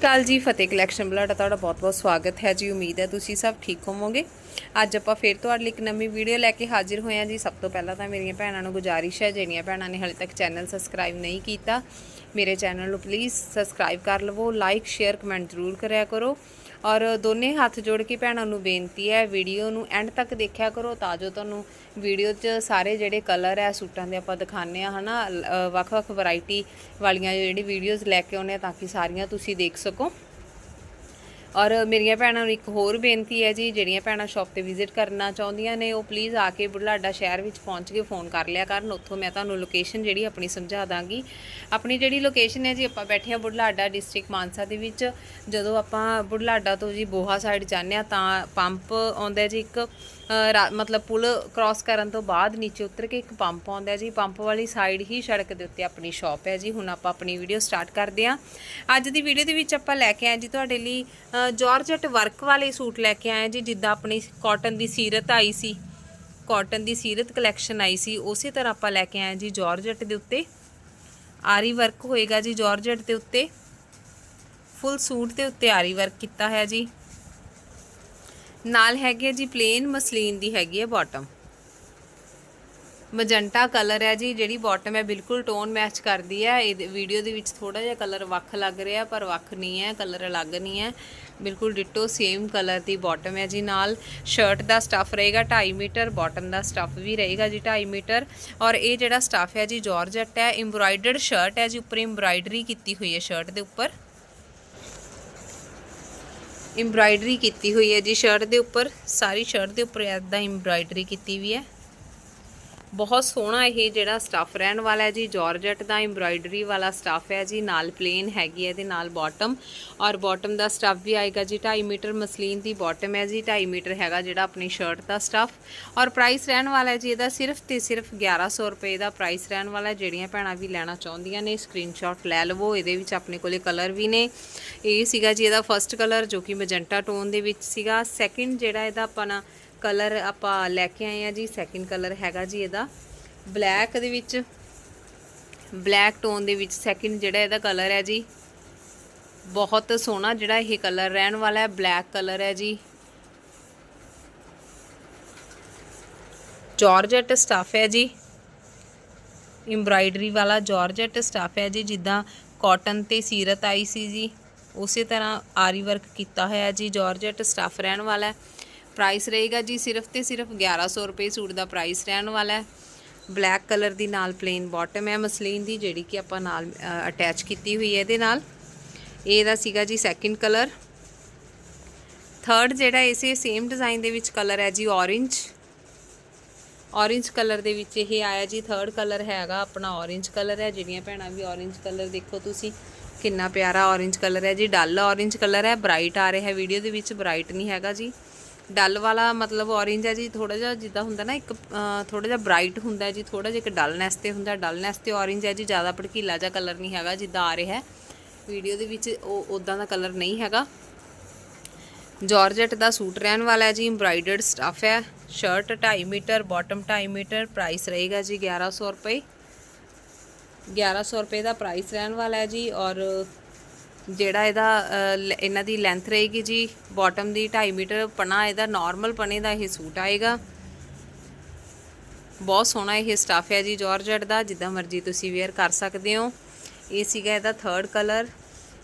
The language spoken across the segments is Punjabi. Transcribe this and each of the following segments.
ਕਾਲ ਜੀ, ਫਤਿਹ ਕਲੈਕਸ਼ਨ ਬਲਾਡਾ, ਤੁਹਾਡਾ ਬਹੁਤ-ਬਹੁਤ ਸਵਾਗਤ ਹੈ ਜੀ। ਉਮੀਦ ਹੈ ਤੁਸੀਂ ਸਭ ਠੀਕ ਹੋਵੋਗੇ। ਅੱਜ ਆਪਾਂ ਫੇਰ ਤੁਹਾਡੇ ਲਈ ਇੱਕ ਨਵੀਂ ਵੀਡੀਓ ਲੈ ਕੇ ਹਾਜ਼ਰ ਹੋਏ ਹਾਂ ਜੀ। ਸਭ ਤੋਂ ਪਹਿਲਾਂ ਤਾਂ ਮੇਰੀਆਂ ਭੈਣਾਂ ਨੂੰ ਗੁਜ਼ਾਰਿਸ਼ ਹੈ, ਜਿਹੜੀਆਂ ਭੈਣਾਂ ਨੇ ਹਾਲੇ ਤੱਕ ਚੈਨਲ ਸਬਸਕ੍ਰਾਈਬ ਨਹੀਂ ਕੀਤਾ। ਮੇਰੇ ਚੈਨਲ ਨੂੰ ਪਲੀਜ਼ ਸਬਸਕ੍ਰਾਈਬ ਕਰ ਲਵੋ ਲਾਈਕ ਸ਼ੇਅਰ ਕਮੈਂਟ ਜ਼ਰੂਰ ਕਰਿਆ ਕਰੋ। ਔਰ ਦੋਨੇ ਹੱਥ ਜੋੜ ਕੇ ਭੈਣਾਂ ਨੂੰ ਬੇਨਤੀ ਹੈ ਵੀਡੀਓ ਨੂੰ ਐਂਡ ਤੱਕ ਦੇਖਿਆ ਕਰੋ ਤਾਂ ਜੋ ਤੁਹਾਨੂੰ ਵੀਡੀਓ 'ਚ ਸਾਰੇ ਜਿਹੜੇ ਕਲਰ ਹੈ ਸੂਟਾਂ ਦੇ ਆਪਾਂ ਦਿਖਾਉਂਦੇ ਆ ਹਨਾ ਅ, ਵੱਖ-ਵੱਖ ਵੈਰਾਈਟੀ ਵਾਲੀਆਂ ਜਿਹੜੀ ਵੀਡੀਓਜ਼ ਲੈ ਕੇ ਆਉਂਦੇ ਆ ਤਾਂ ਕਿ ਸਾਰੀਆਂ ਤੁਸੀਂ ਦੇਖ ਸਕੋ। ਔਰ ਮੇਰੀਆਂ ਭੈਣਾਂ ਨੂੰ ਇੱਕ ਹੋਰ ਬੇਨਤੀ ਹੈ ਜੀ, ਜਿਹੜੀਆਂ ਭੈਣਾਂ ਸ਼ਾਪ ਤੇ ਵਿਜ਼ਿਟ ਕਰਨਾ ਚਾਹੁੰਦੀਆਂ ਨੇ, ਉਹ ਪਲੀਜ਼ ਆ ਕੇ ਬੁਢਲਾਡਾ ਸ਼ਹਿਰ ਵਿੱਚ ਪਹੁੰਚ ਕੇ ਫੋਨ ਕਰ ਲਿਆ ਕਰਨ। ਉੱਥੋਂ ਮੈਂ ਤੁਹਾਨੂੰ ਲੋਕੇਸ਼ਨ ਜਿਹੜੀ ਆਪਣੀ ਸਮਝਾ ਦਾਂਗੀ। ਆਪਣੀ ਜਿਹੜੀ ਲੋਕੇਸ਼ਨ ਹੈ ਜੀ, ਆਪਾਂ ਬੈਠੇ ਹਾਂ ਬੁਢਲਾਡਾ ਡਿਸਟ੍ਰਿਕਟ ਮਾਨਸਾ ਦੇ ਵਿੱਚ। ਜਦੋਂ ਆਪਾਂ ਬੁਢਲਾਡਾ ਤੋਂ ਜੀ ਬੋਹਾ ਸਾਈਡ ਜਾਂਦੇ ਹਾਂ, ਤਾਂ ਪੰਪ ਆਉਂਦਾ ਜੀ ਇੱਕ। ਮਤਲਬ ਪੁਲ ਕ੍ਰਾਸ ਕਰਨ ਤੋਂ ਬਾਅਦ ਨੀਚੇ ਉਤਰ ਕੇ ਇੱਕ ਪੰਪ ਆਉਂਦਾ ਹੈ ਜੀ। ਪੰਪ ਵਾਲੀ ਸਾਈਡ ਹੀ ਸੜਕ ਦੇ ਉੱਤੇ ਆਪਣੀ ਸ਼ਾਪ ਹੈ ਜੀ। ਹੁਣ ਆਪਾਂ ਆਪਣੀ ਵੀਡੀਓ ਸਟਾਰਟ ਕਰਦੇ ਹਾਂ। ਅੱਜ ਦੀ ਵੀਡੀਓ ਦੇ ਵਿੱਚ ਆਪਾਂ ਲੈ ਕੇ ਆਏ ਜੀ ਤੁਹਾਡੇ ਲਈ ਅ, ਜਾਰਜਟ ਵਰਕ ਵਾਲੇ ਸੂਟ ਲੈ ਕੇ ਆਏ ਜੀ ਜਿੱਦਾਂ ਆਪਣੀ ਕਾਟਨ ਦੀ ਸੀਰਤ ਆਈ ਸੀ। ਕਾਟਨ ਦੀ ਸੀਰਤ ਕਲੈਕਸ਼ਨ ਆਈ ਸੀ। ਉਸੇ ਤਰ੍ਹਾਂ ਆਪਾਂ ਲੈ ਕੇ ਆਏ ਜੀ ਜਾਰਜਟ ਦੇ ਉੱਤੇ। ਆਰੀ ਵਰਕ ਹੋਏਗਾ ਜੀ ਜਾਰਜਟ ਦੇ ਉੱਤੇ। ਫੁੱਲ ਸੂਟ ਦੇ ਉੱਤੇ ਆਰੀ ਵਰਕ ਕੀਤਾ ਹੈ ਜੀ। ਨਾਲ ਹੈਗੀ ਹੈ ਜੀ ਪਲੇਨ ਮਸਲੀਨ ਦੀ ਹੈਗੀ ਹੈ ਬਾਟਮ ਮਜੰਟਾ ਕਲਰ ਹੈ ਜੀ, ਜਿਹੜੀ ਬਾਟਮ ਹੈ, ਬਿਲਕੁਲ ਟੋਨ ਮੈਚ ਕਰਦੀ ਹੈ। ਇਹ ਵੀਡੀਓ ਦੇ ਵਿੱਚ ਥੋੜਾ ਜਿਹਾ ਕਲਰ ਵੱਖ ਲੱਗ ਰਿਹਾ, ਪਰ ਵੱਖ ਨਹੀਂ ਹੈ ਕਲਰ ਅਲੱਗ ਨਹੀਂ ਹੈ। ਬਿਲਕੁਲ ਡਿਟੋ ਸੇਮ ਕਲਰ ਦੀ ਬਾਟਮ ਹੈ ਜੀ, ਨਾਲ ਸ਼ਰਟ ਦਾ ਸਟਫ ਰਹੇਗਾ 2.5 ਮੀਟਰ ਬਾਟਮ ਦਾ ਸਟਫ ਵੀ ਰਹੇਗਾ ਜੀ 2.5 ਮੀਟਰ। ਔਰ ਇਹ ਜਿਹੜਾ ਸਟਫ ਹੈ ਜੀ ਜਾਰਜਟ ਹੈ ਐਮਬ੍ਰਾਇਡਰਡ ਸ਼ਰਟ ਹੈ ਜੀ, ਉੱਪਰ ਐਮਬ੍ਰਾਇਡਰੀ ਕੀਤੀ ਹੋਈ ਹੈ ਸ਼ਰਟ ਦੇ ਉੱਪਰ। ਐਮਬ੍ਰਾਇਡਰੀ ਕੀਤੀ ਹੋਈ ਹੈ ਜੀ ਸ਼ਰਟ ਦੇ ਉੱਪਰ, ਸਾਰੀ ਸ਼ਰਟ ਦੇ ਉੱਪਰ ਐਦਾਂ ਐਮਬ੍ਰਾਇਡਰੀ ਕੀਤੀ ਵੀ ਹੈ। ਬਹੁਤ ਸੋਹਣਾ ਇਹ ਜਿਹੜਾ ਸਟੱਫ ਰਹਿਣ ਵਾਲਾ ਹੈ ਜੀ। ਜਾਰਜਟ ਦਾ ਐਮਬ੍ਰਾਇਡਰੀ ਵਾਲਾ ਸਟੱਫ ਹੈ ਜੀ। ਨਾਲ ਪਲੇਨ ਹੈਗੀ ਹੈ ਇਹਦੇ ਨਾਲ ਬਾਟਮ ਔਰ ਬਾਟਮ ਦਾ ਸਟੱਫ ਵੀ ਆਏਗਾ ਜੀ। 2.5 ਮੀਟਰ ਮਸਲੀਨ ਦੀ ਬਾਟਮ ਹੈ ਜੀ। 2.5 ਮੀਟਰ ਹੈਗਾ ਜਿਹੜਾ ਆਪਣੀ ਸ਼ਰਟ ਦਾ ਸਟੱਫ ਔਰ ਪ੍ਰਾਈਸ ਰਹਿਣ ਵਾਲਾ ਹੈ ਜੀ ਇਹਦਾ ਸਿਰਫ ਤੇ ਸਿਰਫ 1100 ਰੁਪਏ ਦਾ ਪ੍ਰਾਈਸ ਰਹਿਣ ਵਾਲਾ ਜਿਹੜੀਆਂ ਭੈਣਾਂ ਵੀ ਲੈਣਾ ਚਾਹੁੰਦੀਆਂ ਨੇ ਸਕਰੀਨਸ਼ਾਟ ਲੈ ਲਵੋ। ਇਹਦੇ ਵਿੱਚ ਆਪਣੇ ਕੋਲੇ ਕਲਰ ਵੀ ਨੇ। ਇਹ ਸੀਗਾ ਜੀ ਇਹਦਾ ਫਰਸਟ ਕਲਰ ਜੋ ਕਿ ਮੈਜੈਂਟਾ ਟੋਨ ਦੇ ਵਿੱਚ ਸੀਗਾ। ਸੈਕਿੰਡ ਜਿਹੜਾ ਇਹਦਾ ਆਪਣਾ ਕਲਰ ਆਪਾਂ ਲੈ ਕੇ ਆਏ ਆ ਜੀ ਸੈਕਿੰਡ ਕਲਰ ਹੈਗਾ ਜੀ ਇਹਦਾ। ਬਲੈਕ ਦੇ ਵਿੱਚ ਬਲੈਕ ਟੋਨ ਦੇ ਵਿੱਚ ਸੈਕਿੰਡ ਜਿਹੜਾ ਇਹਦਾ ਕਲਰ ਹੈ ਜੀ, ਬਹੁਤ ਸੋਹਣਾ ਜਿਹੜਾ ਇਹ ਕਲਰ ਰਹਿਣ ਵਾਲਾ ਹੈ ਬਲੈਕ ਕਲਰ ਹੈ ਜੀ। ਜਾਰਜਟ ਸਟਫ ਹੈ ਜੀ। ਐਮਬ੍ਰਾਇਡਰੀ ਵਾਲਾ ਜਾਰਜਟ ਸਟਫ ਹੈ ਜੀ, ਜਿੱਦਾਂ ਕਾਟਨ ਤੇ ਸੀਰਤ ਆਈ ਸੀ ਜੀ, ਉਸੇ ਤਰ੍ਹਾਂ ਆਰੀ ਵਰਕ ਕੀਤਾ ਹੋਇਆ ਜੀ ਜਾਰਜਟ ਸਟਫ ਰਹਿਣ ਵਾਲਾ ਹੈ। ਪ੍ਰਾਈਸ ਰਹੇਗਾ ਜੀ, ਸਿਰਫ ਤੇ ਸਿਰਫ 1100 ਰੁਪਏ ਸੂਟ ਦਾ ਪ੍ਰਾਈਸ ਰਹਿਣ ਵਾਲਾ ਹੈ। ਬਲੈਕ ਕਲਰ ਦੀ ਨਾਲ ਪਲੇਨ ਬਾਟਮ ਹੈ ਮਸਲੀਨ ਦੀ, ਜਿਹੜੀ ਕਿ ਆਪਾਂ ਨਾਲ ਅਟੈਚ ਕੀਤੀ ਹੋਈ ਹੈ ਇਹਦੇ ਨਾਲ। ਇਹਦਾ ਸੀਗਾ ਜੀ ਸੈਕਿੰਡ ਕਲਰ ਥਰਡ ਜਿਹੜਾ ਇਸੇ ਸੇਮ ਡਿਜ਼ਾਈਨ ਦੇ ਵਿੱਚ ਕਲਰ ਹੈ ਜੀ orange orange ਕਲਰ ਦੇ ਵਿੱਚ ਇਹ ਆਇਆ ਜੀ ਥਰਡ ਕਲਰ ਹੈਗਾ, ਆਪਣਾ orange ਕਲਰ ਹੈ। ਜਿਹੜੀਆਂ ਭੈਣਾਂ ਵੀ orange ਕਲਰ ਦੇਖੋ ਤੁਸੀਂ, ਕਿੰਨਾ ਪਿਆਰਾ orange ਕਲਰ ਹੈ ਜੀ। ਡਲ orange ਕਲਰ ਹੈ ਬ੍ਰਾਈਟ ਆ ਰਿਹਾ ਹੈ ਵੀਡੀਓ ਦੇ ਵਿੱਚ ਬ੍ਰਾਈਟ ਨਹੀਂ ਹੈਗਾ ਜੀ। ਡਲ ਵਾਲਾ ਮਤਲਬ orange ਹੈ ਜੀ ਥੋੜਾ ਜਿਹਾ ਜਿੱਦਾਂ ਹੁੰਦਾ ਨਾ ਇੱਕ ਥੋੜਾ ਜਿਹਾ ਬ੍ਰਾਈਟ ਹੁੰਦਾ ਜੀ ਥੋੜਾ ਜਿਹਾ ਇੱਕ ਡਲਨੈਸ ਤੇ ਹੁੰਦਾ ਡਲਨੈਸ ਤੇ orange ਹੈ ਜੀ, ਜ਼ਿਆਦਾ ਭੜਕੀਲਾ ਜਿਹਾ ਕਲਰ ਨਹੀਂ ਹੈਗਾ ਜਿੱਦਾਂ ਆ ਰਿਹਾ ਹੈ। ਵੀਡੀਓ ਦੇ ਵਿੱਚ ਉਹ ਉਦਾਂ ਦਾ ਕਲਰ ਨਹੀਂ ਹੈਗਾ। ਜਾਰਜਟ ਦਾ ਸੂਟ ਰਹਿਣ ਵਾਲਾ ਹੈ ਜੀ ਐਮਬ੍ਰਾਇਡਰਡ ਸਟਫ ਹੈ। Shirt 2.5 metre bottom 2.5 metre price ਰਹੇਗਾ ਜੀ 1100 ਰੁਪਏ। 1100 ਰੁਪਏ ਦਾ ਪ੍ਰਾਈਸ ਰਹਿਣ ਵਾਲਾ ਹੈ ਜੀ ਔਰ ਜਿਹੜਾ ਇਹਦਾ ਲ- ਇਹਨਾਂ ਦੀ ਲੈਂਥ ਰਹੇਗੀ ਜੀ ਬਾਟਮ ਦੀ 2.5 ਮੀਟਰ ਪਣਾ ਇਹਦਾ ਨਾਰਮਲ ਪਣੇ ਦਾ ਇਹ ਸੂਟ ਆਏਗਾ। ਬਹੁਤ ਸੋਹਣਾ ਇਹ ਸਟਾਫ ਹੈ ਜੀ ਜਾਰਜਟ ਦਾ, ਜਿੱਦਾਂ ਮਰਜ਼ੀ ਤੁਸੀਂ ਵੇਅਰ ਕਰ ਸਕਦੇ ਹੋ। ਇਹ ਸੀਗਾ ਇਹਦਾ ਥਰਡ ਕਲਰ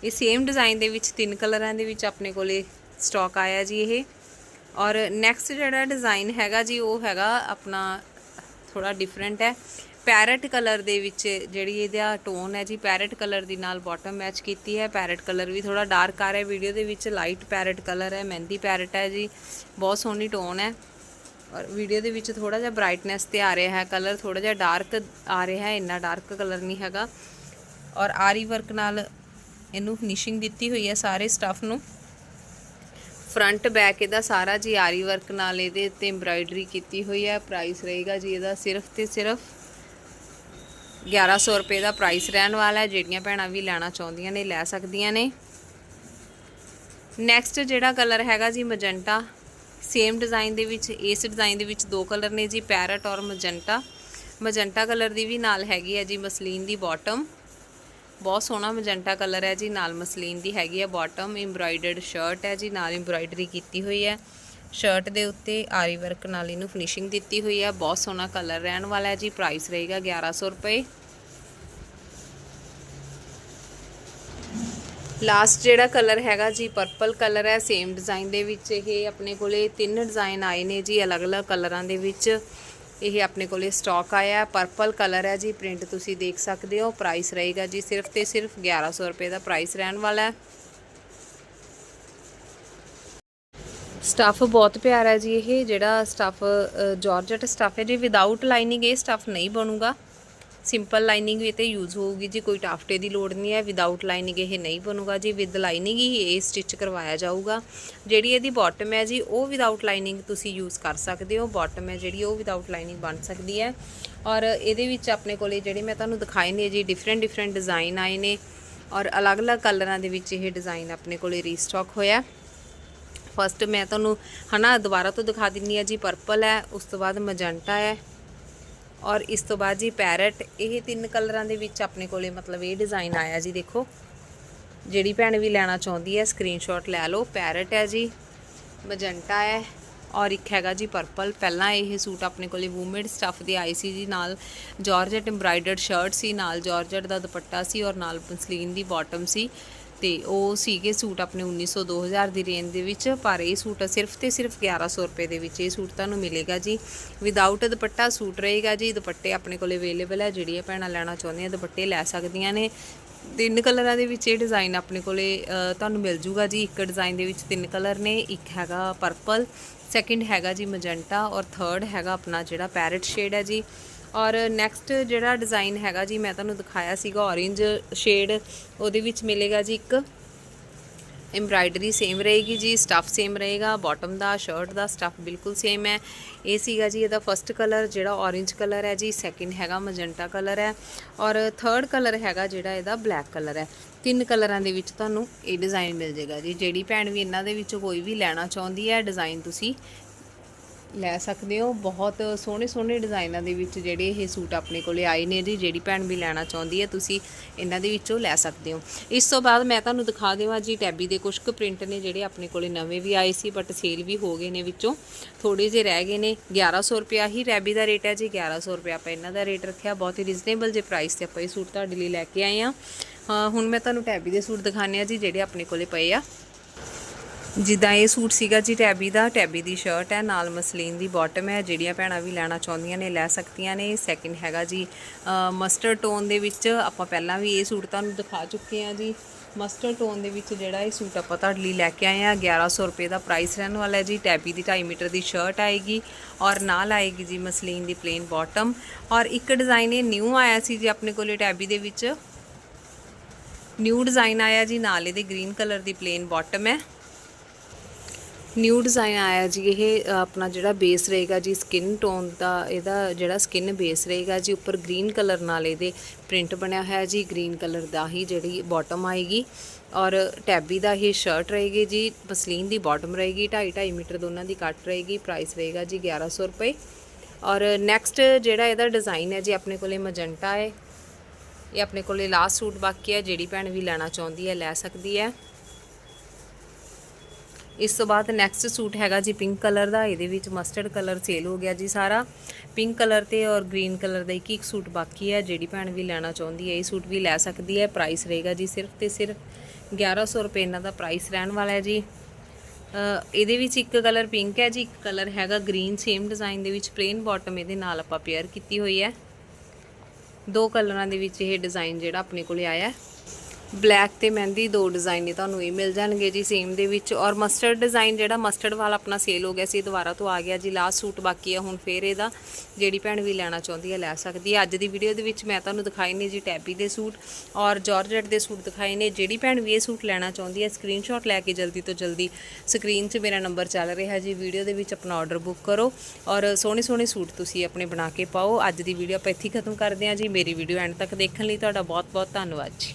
ਇਹ ਸੇਮ ਡਿਜ਼ਾਈਨ ਦੇ ਵਿੱਚ ਤਿੰਨ ਕਲਰਾਂ ਦੇ ਵਿੱਚ ਆਪਣੇ ਕੋਲੇ ਸਟਾਕ ਆਇਆ ਜੀ ਇਹ। ਔਰ ਨੈਕਸਟ ਜਿਹੜਾ ਡਿਜ਼ਾਈਨ ਹੈਗਾ ਜੀ, ਉਹ ਹੈਗਾ ਆਪਣਾ ਥੋੜਾ ਡਿਫਰੈਂਟ ਹੈ। ਪੈਰਟ ਕਲਰ ਦੇ ਵਿੱਚ ਜਿਹੜੀ ਇਹਦਾ ਟੋਨ ਹੈ ਜੀ ਪੈਰਟ ਕਲਰ ਦੀ ਨਾਲ ਬਾਟਮ ਮੈਚ ਕੀਤੀ ਹੈ। ਪੈਰਟ ਕਲਰ ਵੀ ਥੋੜਾ ਡਾਰਕ ਆ ਰਿਹਾ ਵੀਡੀਓ ਦੇ ਵਿੱਚ ਲਾਈਟ ਪੈਰਟ ਕਲਰ ਹੈ, ਮਹਿੰਦੀ ਪੈਰਟ ਹੈ ਜੀ। ਬਹੁਤ ਸੋਹਣੀ ਟੋਨ ਹੈ। ਔਰ ਵੀਡੀਓ ਦੇ ਵਿੱਚ ਥੋੜਾ ਜਿਹਾ ਬ੍ਰਾਈਟਨੈਸ ਤੇ ਆ ਰਿਹਾ ਹੈ। ਕਲਰ ਥੋੜਾ ਜਿਹਾ ਡਾਰਕ ਆ ਰਿਹਾ ਹੈ, ਇੰਨਾ ਡਾਰਕ ਕਲਰ ਨਹੀਂ ਹੈਗਾ। ਔਰ ਆਰੀ ਵਰਕ ਨਾਲ ਇਹਨੂੰ ਫਿਨਿਸ਼ਿੰਗ ਦਿੱਤੀ ਹੋਈ ਹੈ ਸਾਰੇ ਸਟਫ ਨੂੰ। ਫਰੰਟ ਬੈਕ ਇਹਦਾ ਸਾਰਾ ਜੀ ਆਰੀ ਵਰਕ ਨਾਲ ਇਹਦੇ ਉੱਤੇ ਐਮਬ੍ਰਾਇਡਰੀ ਕੀਤੀ ਹੋਈ ਹੈ। ਪ੍ਰਾਈਸ ਰਹੇਗਾ ਜੀ ਇਹਦਾ ਸਿਰਫ ਤੇ ਸਿਰਫ 1100 ਰੁਪਏ ਦਾ ਪ੍ਰਾਈਸ ਰਹਿਣ ਵਾਲਾ ਹੈ, ਜਿਹੜੀਆਂ ਭੈਣਾਂ ਵੀ ਲੈਣਾ ਚਾਹੁੰਦੀਆਂ ਨੇ, ਲੈ ਸਕਦੀਆਂ ਨੇ। ਨੈਕਸਟ ਜਿਹੜਾ ਕਲਰ ਹੈਗਾ ਜੀ ਮਜੰਟਾ ਸੇਮ ਡਿਜ਼ਾਈਨ ਦੇ ਵਿੱਚ, ਇਸ ਡਿਜ਼ਾਈਨ ਦੇ ਵਿੱਚ ਦੋ ਕਲਰ ਨੇ ਜੀ ਪੈਰਟ ਔਰ ਮਜੰਟਾ ਮਜੰਟਾ ਕਲਰ ਦੀ ਵੀ ਨਾਲ ਹੈਗੀ ਹੈ ਜੀ ਮਸਲੀਨ ਦੀ ਬਾਟਮ ਬਹੁਤ ਸੋਹਣਾ ਮਜੰਟਾ ਕਲਰ ਹੈ ਜੀ, ਨਾਲ ਮਸਲੀਨ ਦੀ ਹੈਗੀ ਹੈ ਬਾਟਮ ਐਮਬ੍ਰਾਇਡਰਡ ਸ਼ਰਟ ਹੈ ਜੀ, ਨਾਲ ਐਮਬ੍ਰਾਇਡਰੀ ਕੀਤੀ ਹੋਈ ਹੈ। ਸ਼ਰਟ ਦੇ ਉੱਤੇ ਆਰੀ ਵਰਕ ਨਾਲ ਇਹਨੂੰ ਫਿਨਿਸ਼ਿੰਗ ਦਿੱਤੀ ਹੋਈ ਹੈ ਬਹੁਤ ਸੋਹਣਾ ਕਲਰ ਰਹਿਣ ਵਾਲਾ ਹੈ ਜੀ। ਪ੍ਰਾਈਸ ਰਹੇਗਾ 1100 ਰੁਪਏ। ਲਾਸਟ ਜਿਹੜਾ ਕਲਰ ਹੈਗਾ ਜੀ ਪਰਪਲ ਕਲਰ ਹੈ। ਸੇਮ ਡਿਜ਼ਾਈਨ ਦੇ ਵਿੱਚ ਇਹ ਆਪਣੇ ਕੋਲੇ ਤਿੰਨ ਡਿਜ਼ਾਈਨ ਆਏ ਨੇ ਜੀ ਅਲੱਗ-ਅਲੱਗ ਕਲਰਾਂ ਦੇ ਵਿੱਚ। ਇਹ ਆਪਣੇ ਕੋਲੇ ਸਟਾਕ ਆਇਆ ਪਰਪਲ ਕਲਰ ਹੈ ਜੀ। ਪ੍ਰਿੰਟ ਤੁਸੀਂ ਦੇਖ ਸਕਦੇ ਹੋ। ਪ੍ਰਾਈਸ ਰਹੇਗਾ ਜੀ ਸਿਰਫ ਤੇ ਸਿਰਫ 1100 ਰੁਪਏ ਦਾ ਪ੍ਰਾਈਸ ਰਹਿਣ ਵਾਲਾ ਹੈ। ਸਟੱਫ ਬਹੁਤ ਪਿਆਰਾ ਹੈ ਜੀ ਇਹ, ਜਿਹੜਾ ਸਟੱਫ ਜਾਰਜਟ ਸਟੱਫ ਹੈ, ਜੀ ਵਿਦਆਊਟ ਲਾਈਨਿੰਗ ਇਹ ਸਟੱਫ ਨਹੀਂ ਬਣੂਗਾ। ਸਿੰਪਲ ਲਾਈਨਿੰਗ ਵੀ ਤੇ ਯੂਜ਼ ਹੋਊਗੀ, ਜੀ ਕੋਈ ਟਾਫਟੇ ਦੀ ਲੋੜ ਨਹੀਂ ਹੈ ਵਿਦਆਊਟ ਲਾਈਨਿੰਗ ਇਹ ਨਹੀਂ ਬਣੂਗਾ। ਜੀ ਵਿਦ ਲਾਈਨਿੰਗ ਹੀ ਇਹ ਸਟਿਚ ਕਰਵਾਇਆ ਜਾਊਗਾ, ਜਿਹੜੀ ਇਹਦੀ ਬਾਟਮ ਹੈ ਜੀ, ਉਹ ਵਿਦਆਊਟ ਲਾਈਨਿੰਗ ਤੁਸੀਂ ਯੂਜ਼ ਕਰ ਸਕਦੇ ਹੋ। ਬਾਟਮ ਹੈ ਜਿਹੜੀ, ਉਹ ਵਿਦਆਊਟ ਲਾਈਨਿੰਗ ਬਣ ਸਕਦੀ ਹੈ। ਔਰ ਇਹਦੇ ਵਿੱਚ ਆਪਣੇ ਕੋਲੇ ਜਿਹੜੇ ਮੈਂ ਤੁਹਾਨੂੰ ਦਿਖਾਏ ਨੇ ਜੀ ਡਿਫਰੈਂਟ ਡਿਫਰੈਂਟ ਡਿਜ਼ਾਈਨ ਆਏ ਨੇ। ਔਰ ਅਲੱਗ-ਅਲੱਗ ਕਲਰਾਂ ਦੇ ਵਿੱਚ ਇਹ ਡਿਜ਼ਾਈਨ ਆਪਣੇ ਕੋਲੇ ਰੀਸਟਾਕ ਹੋਇਆ। ਫਸਟ ਮੈਂ ਤੁਹਾਨੂੰ ਹਨਾ ਦੁਬਾਰਾ ਤੋਂ ਦਿਖਾ ਦਿੰਨੀ ਆ ਜੀ ਪਰਪਲ ਹੈ, ਉਸ ਤੋਂ ਬਾਅਦ ਮਜੰਟਾ ਹੈ ਔਰ ਇਸ ਤੋਂ ਬਾਅਦ ਜੀ ਪੈਰਟ ਇਹ ਤਿੰਨ ਕਲਰਾਂ ਦੇ ਵਿੱਚ ਆਪਣੇ ਕੋਲੇ ਮਤਲਬ ਇਹ ਡਿਜ਼ਾਈਨ ਆਇਆ ਜੀ, ਦੇਖੋ। ਜਿਹੜੀ ਭੈਣ ਵੀ ਲੈਣਾ ਚਾਹੁੰਦੀ ਹੈ ਸਕਰੀਨਸ਼ਾਟ ਲੈ ਲਓ ਪੈਰਟ ਹੈ ਜੀ ਮਜੰਟਾ ਹੈ ਔਰ ਇੱਕ ਹੈਗਾ ਜੀ ਪਰਪਲ ਪਹਿਲਾਂ ਇਹ ਸੂਟ ਆਪਣੇ ਕੋਲੇ ਵੂਮੇਡ ਸਟੱਫ ਦੇ ਆਈ ਸੀ ਜੀ, ਨਾਲ ਜਾਰਜਟ ਐਮਬ੍ਰਾਇਡਰਡ ਸ਼ਰਟ ਸੀ, ਨਾਲ ਜਾਰਜਟ ਦਾ ਦੁਪੱਟਾ ਸੀ ਔਰ ਨਾਲ ਮਸਲੀਨ ਦੀ ਬਾਟਮ ਸੀ। ਤੇ ਉਹ ਸੀਗੇ ਸੂਟ ਆਪਣੇ 1900 2000 ਦੀ ਰੇਂਜ ਦੇ ਵਿੱਚ, ਪਰ ਇਹ ਸੂਟ ਸਿਰਫ ਤੇ ਸਿਰਫ 1100 ਰੁਪਏ ਦੇ ਵਿੱਚ ਇਹ ਸੂਟ ਤੁਹਾਨੂੰ ਮਿਲੇਗਾ ਜੀ। ਵਿਦਆਊਟ ਦੁਪੱਟਾ ਸੂਟ ਰਹੇਗਾ ਜੀ, ਦੁਪੱਟੇ ਆਪਣੇ ਕੋਲ ਅਵੇਲੇਬਲ ਹੈ ਜਿਹੜੀਆਂ ਭੈਣਾਂ ਲੈਣਾ ਚਾਹੁੰਦੀਆਂ ਦੁਪੱਟੇ ਲੈ ਸਕਦੀਆਂ ਨੇ। ਤਿੰਨ ਕਲਰਾਂ ਦੇ ਵਿੱਚ ਇਹ ਡਿਜ਼ਾਈਨ ਆਪਣੇ ਕੋਲੇ ਤੁਹਾਨੂੰ ਮਿਲ ਜੂਗਾ ਜੀ। ਇੱਕ ਡਿਜ਼ਾਈਨ ਦੇ ਵਿੱਚ ਤਿੰਨ ਕਲਰ ਨੇ, ਇੱਕ ਹੈਗਾ ਪਰਪਲ ਸੈਕਿੰਡ ਹੈਗਾ ਜੀ ਮਜੰਟਾ ਔਰ ਥਰਡ ਹੈਗਾ ਆਪਣਾ ਜਿਹੜਾ ਪੈਰਟ ਸ਼ੇਡ ਹੈ ਜੀ। ਔਰ ਨੈਕਸਟ ਜਿਹੜਾ ਡਿਜ਼ਾਈਨ ਹੈਗਾ ਜੀ, ਮੈਂ ਤੁਹਾਨੂੰ ਦਿਖਾਇਆ ਸੀਗਾ orange ਸ਼ੇਡ ਉਹਦੇ ਵਿੱਚ ਮਿਲੇਗਾ ਜੀ ਇੱਕ ਐਮਬ੍ਰਾਇਡਰੀ ਸੇਮ ਰਹੇਗੀ ਜੀ ਸਟੱਫ ਸੇਮ ਰਹੇਗਾ ਬਾਟਮ ਦਾ ਸ਼ਰਟ ਦਾ ਸਟੱਫ ਬਿਲਕੁਲ ਸੇਮ ਹੈ। ਇਹ ਸੀਗਾ ਜੀ ਇਹਦਾ ਫਰਸਟ ਕਲਰ ਜਿਹੜਾ orange ਕਲਰ ਹੈ ਜੀ ਸੈਕਿੰਡ ਹੈਗਾ ਮਜੰਟਾ ਕਲਰ ਹੈ। ਔਰ ਥਰਡ ਕਲਰ ਹੈਗਾ ਜਿਹੜਾ ਇਹਦਾ ਬਲੈਕ ਕਲਰ ਹੈ। ਤਿੰਨ ਕਲਰਾਂ ਦੇ ਵਿੱਚ ਤੁਹਾਨੂੰ ਇਹ ਡਿਜ਼ਾਈਨ ਮਿਲ ਜਾਏਗਾ ਜੀ। ਜਿਹੜੀ ਭੈਣ ਵੀ ਇਹਨਾਂ ਦੇ ਵਿੱਚੋਂ ਕੋਈ ਵੀ ਲੈਣਾ ਚਾਹੁੰਦੀ ਹੈ ਡਿਜ਼ਾਈਨ ਤੁਸੀਂ ਲੈ ਸਕਦੇ ਹੋ। ਬਹੁਤ ਸੋਹਣੇ ਸੋਹਣੇ ਡਿਜ਼ਾਈਨਾਂ ਦੇ ਵਿੱਚ ਜਿਹੜੇ ਇਹ ਸੂਟ ਆਪਣੇ ਕੋਲੇ ਆਏ ਨੇ ਜੀ। ਜਿਹੜੀ ਭੈਣ ਵੀ ਲੈਣਾ ਚਾਹੁੰਦੀ ਹੈ, ਤੁਸੀਂ ਇਹਨਾਂ ਦੇ ਵਿੱਚੋਂ ਲੈ ਸਕਦੇ ਹੋ। ਇਸ ਤੋਂ ਬਾਅਦ ਮੈਂ ਤੁਹਾਨੂੰ ਦਿਖਾ ਦੇਵਾਂ ਜੀ, ਟੈਬੀ ਦੇ ਕੁਝ ਕੁ ਪ੍ਰਿੰਟ ਨੇ ਜਿਹੜੇ ਆਪਣੇ ਕੋਲੇ ਨਵੇਂ ਵੀ ਆਏ ਸੀ ਬਟ ਸੇਲ ਵੀ ਹੋ ਗਏ ਨੇ ਵਿੱਚੋਂ। ਥੋੜੇ ਜਿਹੇ ਰਹਿ ਗਏ ਨੇ। 1100 ਰੁਪਿਆ ਹੀ ਟੈਬੀ ਦਾ ਰੇਟ ਹੈ ਜੀ। 1100 ਰੁਪਿਆ ਆਪਾਂ ਇਹਨਾਂ ਦਾ ਰੇਟ ਰੱਖਿਆ। ਬਹੁਤ ਹੀ ਰੀਜ਼ਨੇਬਲ ਜੇ ਪ੍ਰਾਈਸ ਤੇ ਆਪਾਂ ਇਹ ਸੂਟ ਤੁਹਾਡੇ ਲਈ ਲੈ ਕੇ ਆਏ ਆ ਹੁਣ ਮੈਂ ਤੁਹਾਨੂੰ ਟੈਬੀ ਦੇ ਸੂਟ ਦਿਖਾਣੇ ਆ ਜੀ, ਜਿਹੜੇ ਆਪਣੇ ਕੋਲੇ ਪਏ ਆ। ਜਿੱਦਾਂ ਇਹ ਸੂਟ ਸੀਗਾ ਜੀ ਟੈਬੀ ਦਾ, ਟੈਬੀ ਦੀ ਸ਼ਰਟ ਹੈ, ਨਾਲ ਮਸਲੀਨ ਦੀ ਬਾਟਮ ਹੈ, ਜਿਹੜੀਆਂ ਭੈਣਾਂ ਵੀ ਲੈਣਾ ਚਾਹੁੰਦੀਆਂ ਨੇ, ਲੈ ਸਕਦੀਆਂ ਨੇ। ਸੈਕਿੰਡ ਹੈਗਾ ਜੀ ਮਸਟਰਡ ਟੋਨ ਦੇ ਵਿੱਚ ਆਪਾਂ ਪਹਿਲਾਂ ਵੀ ਇਹ ਸੂਟ ਤੁਹਾਨੂੰ ਦਿਖਾ ਚੁੱਕੇ ਹਾਂ ਜੀ। ਮਸਟਰਡ ਟੋਨ ਦੇ ਵਿੱਚ ਜਿਹੜਾ ਇਹ ਸੂਟ ਆਪਾਂ ਤੁਹਾਡੇ ਲਈ ਲੈ ਕੇ ਆਏ ਆ 1100 ਰੁਪਏ ਦਾ ਪ੍ਰਾਈਸ ਰਹਿਣ ਵਾਲਾ ਹੈ ਜੀ। ਟੈਬੀ ਦੀ 2.5 ਮੀਟਰ ਦੀ ਸ਼ਰਟ ਆਏਗੀ ਔਰ ਨਾਲ ਆਏਗੀ ਜੀ ਮਸਲੀਨ ਦੀ ਪਲੇਨ ਬਾਟਮ ਔਰ ਇੱਕ ਡਿਜ਼ਾਈਨ ਇਹ ਨਿਊ ਆਇਆ ਸੀ ਜੀ ਆਪਣੇ ਕੋਲੇ ਟੈਬੀ ਦੇ ਵਿੱਚ। ਨਿਊ ਡਿਜ਼ਾਈਨ ਆਇਆ ਜੀ, ਨਾਲ ਇਹਦੇ ਗ੍ਰੀਨ ਕਲਰ ਦੀ ਪਲੇਨ ਬਾਟਮ ਹੈ। ਨਿਊ ਡਿਜ਼ਾਈਨ ਆਇਆ ਜੀ, ਇਹ ਆਪਣਾ ਜਿਹੜਾ ਬੇਸ ਰਹੇਗਾ ਜੀ ਸਕਿਨ ਟੋਨ ਦਾ, ਇਹਦਾ ਜਿਹੜਾ ਸਕਿਨ ਬੇਸ ਰਹੇਗਾ ਜੀ, ਉੱਪਰ ਗ੍ਰੀਨ ਕਲਰ ਨਾਲ ਇਹਦੇ ਪ੍ਰਿੰਟ ਬਣਿਆ ਹੋਇਆ ਜੀ ਗ੍ਰੀਨ ਕਲਰ ਦਾ ਹੀ ਜਿਹੜੀ ਬਾਟਮ ਆਏਗੀ ਔਰ ਟੈਬੀ ਦਾ ਇਹ ਸ਼ਰਟ ਰਹੇਗੀ ਜੀ ਮਸਲੀਨ ਦੀ ਬਾਟਮ ਰਹੇਗੀ 2.5 2.5 ਮੀਟਰ ਦੋਨਾਂ ਦੀ ਕੱਟ ਰਹੇਗੀ ਪ੍ਰਾਈਸ ਰਹੇਗਾ ਜੀ 1100 ਰੁਪਏ। ਔਰ ਨੈਕਸਟ ਜਿਹੜਾ ਇਹਦਾ ਡਿਜ਼ਾਈਨ ਹੈ ਜੀ, ਆਪਣੇ ਕੋਲੇ ਮਜੰਟਾ ਹੈ, ਇਹ ਆਪਣੇ ਕੋਲੇ ਲਾਸਟ ਸੂਟ ਬਾਕੀ ਹੈ, ਜਿਹੜੀ ਭੈਣ ਵੀ ਲੈਣਾ ਚਾਹੁੰਦੀ ਹੈ, ਲੈ ਸਕਦੀ ਹੈ। ਇਸ ਤੋਂ ਬਾਅਦ ਨੈਕਸਟ ਸੂਟ ਹੈਗਾ ਜੀ ਪਿੰਕ ਕਲਰ ਦਾ, ਇਹਦੇ ਵਿੱਚ ਮਸਟਰਡ ਕਲਰ ਸੇਲ ਹੋ ਗਿਆ ਜੀ ਸਾਰਾ। ਪਿੰਕ ਕਲਰ ਤੇ ਔਰ ਗ੍ਰੀਨ ਕਲਰ ਦਾ ਇੱਕ ਇੱਕ ਸੂਟ ਬਾਕੀ ਹੈ, ਜਿਹੜੀ ਭੈਣ ਵੀ ਲੈਣਾ ਚਾਹੁੰਦੀ ਹੈ, ਇਹ ਸੂਟ ਵੀ ਲੈ ਸਕਦੀ ਹੈ ਪ੍ਰਾਈਸ ਰਹੇਗਾ ਜੀ ਸਿਰਫ ਤੇ ਸਿਰਫ 1100 ਰੁਪਏ ਇਹਨਾਂ ਦਾ ਪ੍ਰਾਈਸ ਰਹਿਣ ਵਾਲਾ ਹੈ ਜੀ। ਇਹਦੇ ਵਿੱਚ ਇੱਕ ਕਲਰ ਪਿੰਕ ਹੈ ਜੀ, ਇੱਕ ਕਲਰ ਹੈਗਾ ਗ੍ਰੀਨ ਸੇਮ ਡਿਜ਼ਾਈਨ ਦੇ ਵਿੱਚ ਪਲੇਨ ਬਾਟਮ ਇਹਦੇ ਨਾਲ ਆਪਾਂ ਪੇਅਰ ਕੀਤੀ ਹੋਈ ਹੈ। ਦੋ ਕਲਰਾਂ ਦੇ ਵਿੱਚ ਇਹ ਡਿਜ਼ਾਈਨ ਜਿਹੜਾ ਆਪਣੇ ਕੋਲੇ ਆਇਆ ਹੈ। ਬਲੈਕ ਤੇ ਮਹਿੰਦੀ ਦੋ ਡਿਜ਼ਾਈਨ ਨੇ, ਤੁਹਾਨੂੰ ਇਹ ਮਿਲ ਜਾਣਗੇ ਜੀ ਸੇਮ ਦੇ ਵਿੱਚ। ਔਰ ਮਸਟਰਡ ਡਿਜ਼ਾਈਨ ਜਿਹੜਾ ਮਸਟਰਡ ਵਾਲਾ ਆਪਣਾ ਸੇਲ ਹੋ ਗਿਆ ਸੀ ਦੁਬਾਰਾ ਤੋਂ ਆ ਗਿਆ ਜੀ ਲਾਸਟ ਸੂਟ ਬਾਕੀ ਆ, ਹੁਣ ਫੇਰ ਇਹਦਾ, ਜਿਹੜੀ ਭੈਣ ਵੀ ਲੈਣਾ ਚਾਹੁੰਦੀ ਹੈ ਲੈ ਸਕਦੀ ਹੈ ਅੱਜ ਦੀ ਵੀਡੀਓ ਦੇ ਵਿੱਚ ਮੈਂ ਤੁਹਾਨੂੰ ਦਿਖਾਏ ਨੇ ਜੀ ਟੈਬੀ ਦੇ ਸੂਟ, ਔਰ ਜਾਰਜਟ ਦੇ ਸੂਟ ਦਿਖਾਏ ਨੇ। ਜਿਹੜੀ ਭੈਣ ਵੀ ਇਹ ਸੂਟ ਲੈਣਾ ਚਾਹੁੰਦੀ ਹੈ ਸਕਰੀਨਸ਼ਾਟ ਲੈ ਕੇ ਜਲਦੀ ਤੋਂ ਜਲਦੀ ਸਕਰੀਨ 'ਚ ਮੇਰਾ ਨੰਬਰ ਚੱਲ ਰਿਹਾ ਜੀ। ਵੀਡੀਓ ਦੇ ਵਿੱਚ ਆਪਣਾ ਆਰਡਰ ਬੁੱਕ ਕਰੋ, ਔਰ ਸੋਹਣੇ ਸੋਹਣੇ ਸੂਟ ਤੁਸੀਂ ਆਪਣੇ ਬਣਾ ਕੇ ਪਾਓ। ਅੱਜ ਦੀ ਵੀਡੀਓ ਆਪਾਂ ਇੱਥੇ ਖਤਮ ਕਰਦੇ ਹਾਂ ਜੀ। ਮੇਰੀ ਵੀਡੀਓ ਐਂਡ ਤੱਕ ਦੇਖਣ ਲਈ ਤੁਹਾਡਾ ਬਹੁਤ ਬਹੁਤ ਧੰਨਵਾਦ ਜੀ।